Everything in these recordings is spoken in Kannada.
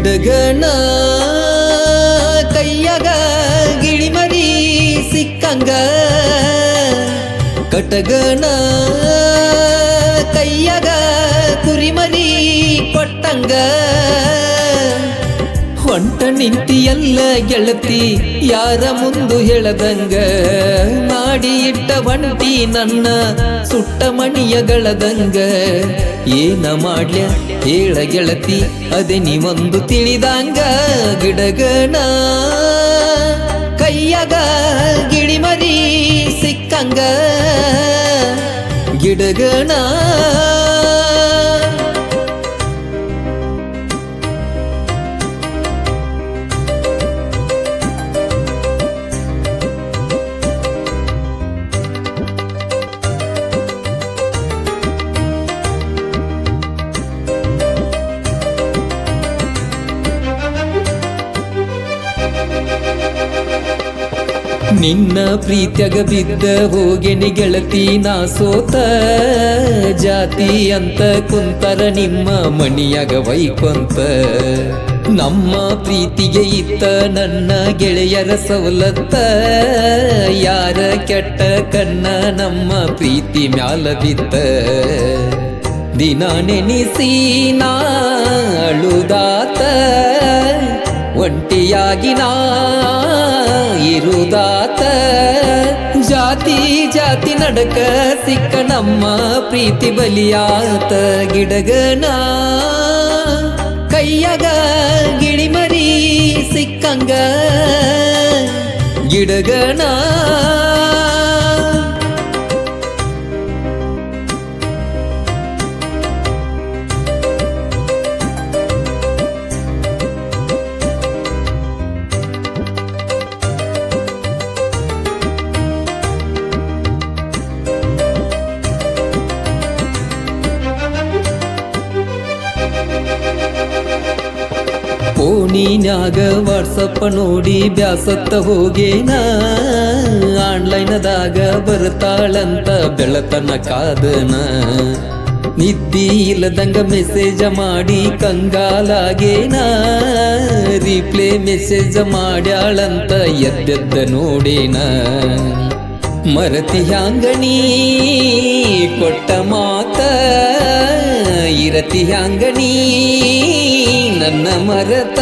ಗಿಡಗಣ ಕೈಯಾಗ ಗಿಳಿಮರಿ ಸಿಕ್ಕಂಗ ಕಟಗಣ ಕೈಯಾಗ ಕುರಿಮರಿ ಕೊಟ್ಟಂಗ ಹೊಂಟ ನಿಂತಿಯಲ್ಲ ಗೆಳತಿ ಯಾರ ಮುಂದು ಹೇಳದಂಗ ಮಾಡಿ ಇಟ್ಟ ಒಂಟಿ ನನ್ನ ಸುಟ್ಟ ಮಣಿಯಗಳದಂಗ ಏನ ಮಾಡ್ಯ ಹೇಳ ಗೆಳತಿ ಅದೇ ನೀವೊಂದು ತಿಳಿದಂಗ ಗಿಡಗಣ ಕೈಯಾಗ ಗಿಳಿಮರಿ ಸಿಕ್ಕಂಗ ಗಿಡಗಣ ನಿನ್ನ ಪ್ರೀತ್ಯಗ ಬಿದ್ದ ಹೋಗೆನಿ ಗೆಳತಿ ನಾ ಸೋತ ಜಾತಿ ಅಂತ ಕುಂತರ ನಿಮ್ಮ ಮಣಿಯಾಗ ವೈಕೊಂತ. ನಮ್ಮ ಪ್ರೀತಿಗೆ ಇತ್ತ ನನ್ನ ಗೆಳೆಯರ ಸವಲತ್ತ. ಯಾರ ಕೆಟ್ಟ ಕಣ್ಣ ನಮ್ಮ ಪ್ರೀತಿ ಮ್ಯಾಲ ಬಿತ್ತ ದಿನ ನೆನೆಸಿ ನಾ ಅಳುದಾತ ಒಂಟಿಯಾಗಿ ನಾ ಇರುದಾತ ಜಾತಿ ಜಾತಿ ನಡಕ ಸಿಕ್ಕ ನಮ್ಮ ಪ್ರೀತಿ ಬಲಿಯಾತ ಗಿಡಗನ ಕೈಯಾಗ ಗಿಳಿಮರಿ ಸಿಕ್ಕಂಗ ಗಿಡಗನ ಫೋನಿನ್ಯಾಗ ವಾಟ್ಸಪ್ಪ ನೋಡಿ ಬ್ಯಾಸತ್ತ ಹೋಗೇನ? ಆನ್ಲೈನದಾಗ ಬರ್ತಾಳಂತ ಬೆಳತನ ಕಾದನ? ನಿದ್ದಿ ಇಲ್ಲದಂಗ ಮೆಸೇಜ ಮಾಡಿ ಕಂಗಾಲಾಗೇನ? Replay message ಮಾಡ್ಯಾಳಂತ ಎದ್ದೆದ್ದ ನೋಡೇನ? ಮರತಿ ಹ್ಯಾಂಗಣಿ ಕೊಟ್ಟ ಮಾತ? ಇರತಿ ಹ್ಯಾಂಗಣಿ ನನ್ನ ಮರತ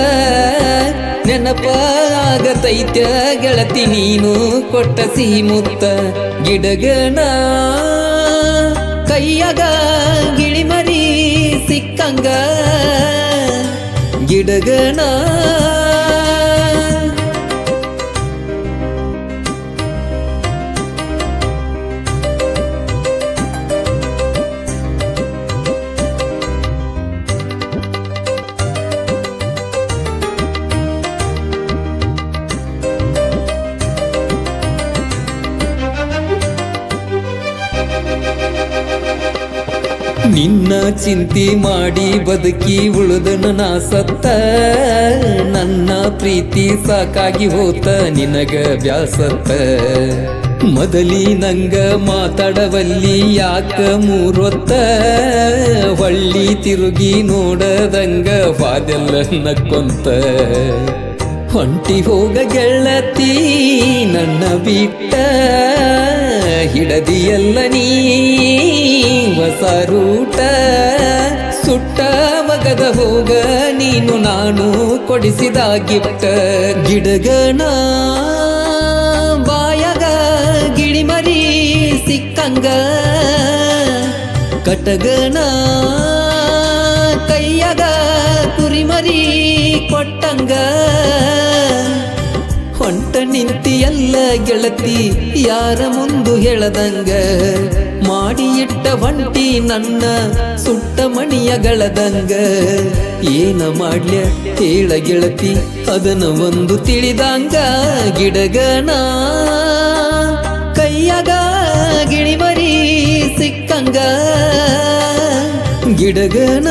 ನೆನಪಾಗತೈತ್ಯ ಗೆಳತಿ ನೀನು ಕೊಟ್ಟ ಸಿಹಿ ಮುತ್ತ ಗಿಡಗಣ ಕೈಯಾಗ ಗಿಳಿಮರಿ ಸಿಕ್ಕಂಗ ಗಿಡಗಣ ನಿನ್ನ ಚಿಂತೆ ಮಾಡಿ ಬದುಕಿ ಉಳಿದನು ನಾ ಸತ್ತ. ನನ್ನ ಪ್ರೀತಿ ಸಾಕಾಗಿ ಹೋತ, ನಿನಗ ಬ್ಯಾಸತ್ತ. ಮೊದಲಿ ನಂಗ ಮಾತಾಡವಲ್ಲಿ ಯಾಕ ಮೂರೊತ್ತ? ಹೊಳ್ಳಿ ತಿರುಗಿ ನೋಡದಂಗ ವಾದೆಲ್ಲ ನಕ್ಕೊಂತ. ಹೊಂಟಿ ಹೋಗ ಗೆಳತಿ ನನ್ನ ಬಿಟ್ಟ, ಹಿಡದಿಯಲ್ಲ ನೀ. ಹೊಸ ರೂಟ ಸುಟ್ಟ ಮಗದ ಹೋಗ ನೀನು ನಾನು ಕೊಡಿಸಿದ ಗಿಟ್ಟ ಗಿಡಗಣ, ಬಾಯಗ ಗಿಡಿಮರಿ ಸಿಕ್ಕಂಗ. ಕಟಗಣ, ಕೈಯಗ ಕುರಿಮರಿ ಕೊಟ್ಟಂಗ. ನಿಂತಿಯಲ್ಲ ಗೆಳತಿ ಯಾರ ಮುಂದು ಹೇಳದಂಗ ಮಾಡಿ ಇಟ್ಟ ಒಂಟಿ ನನ್ನ ಸುಟ್ಟ ಮಣಿಯಗಳದಂಗ ಏನ ಮಾಡ್ಯ ಹೇಳ ಗೆಳತಿ ಅದನ್ನ ಒಂದು ತಿಳಿದಂಗ ಗಿಡಗನ ಕೈಯಾಗ ಗಿಳಿಮರಿ ಸಿಕ್ಕಂಗ ಗಿಡಗನ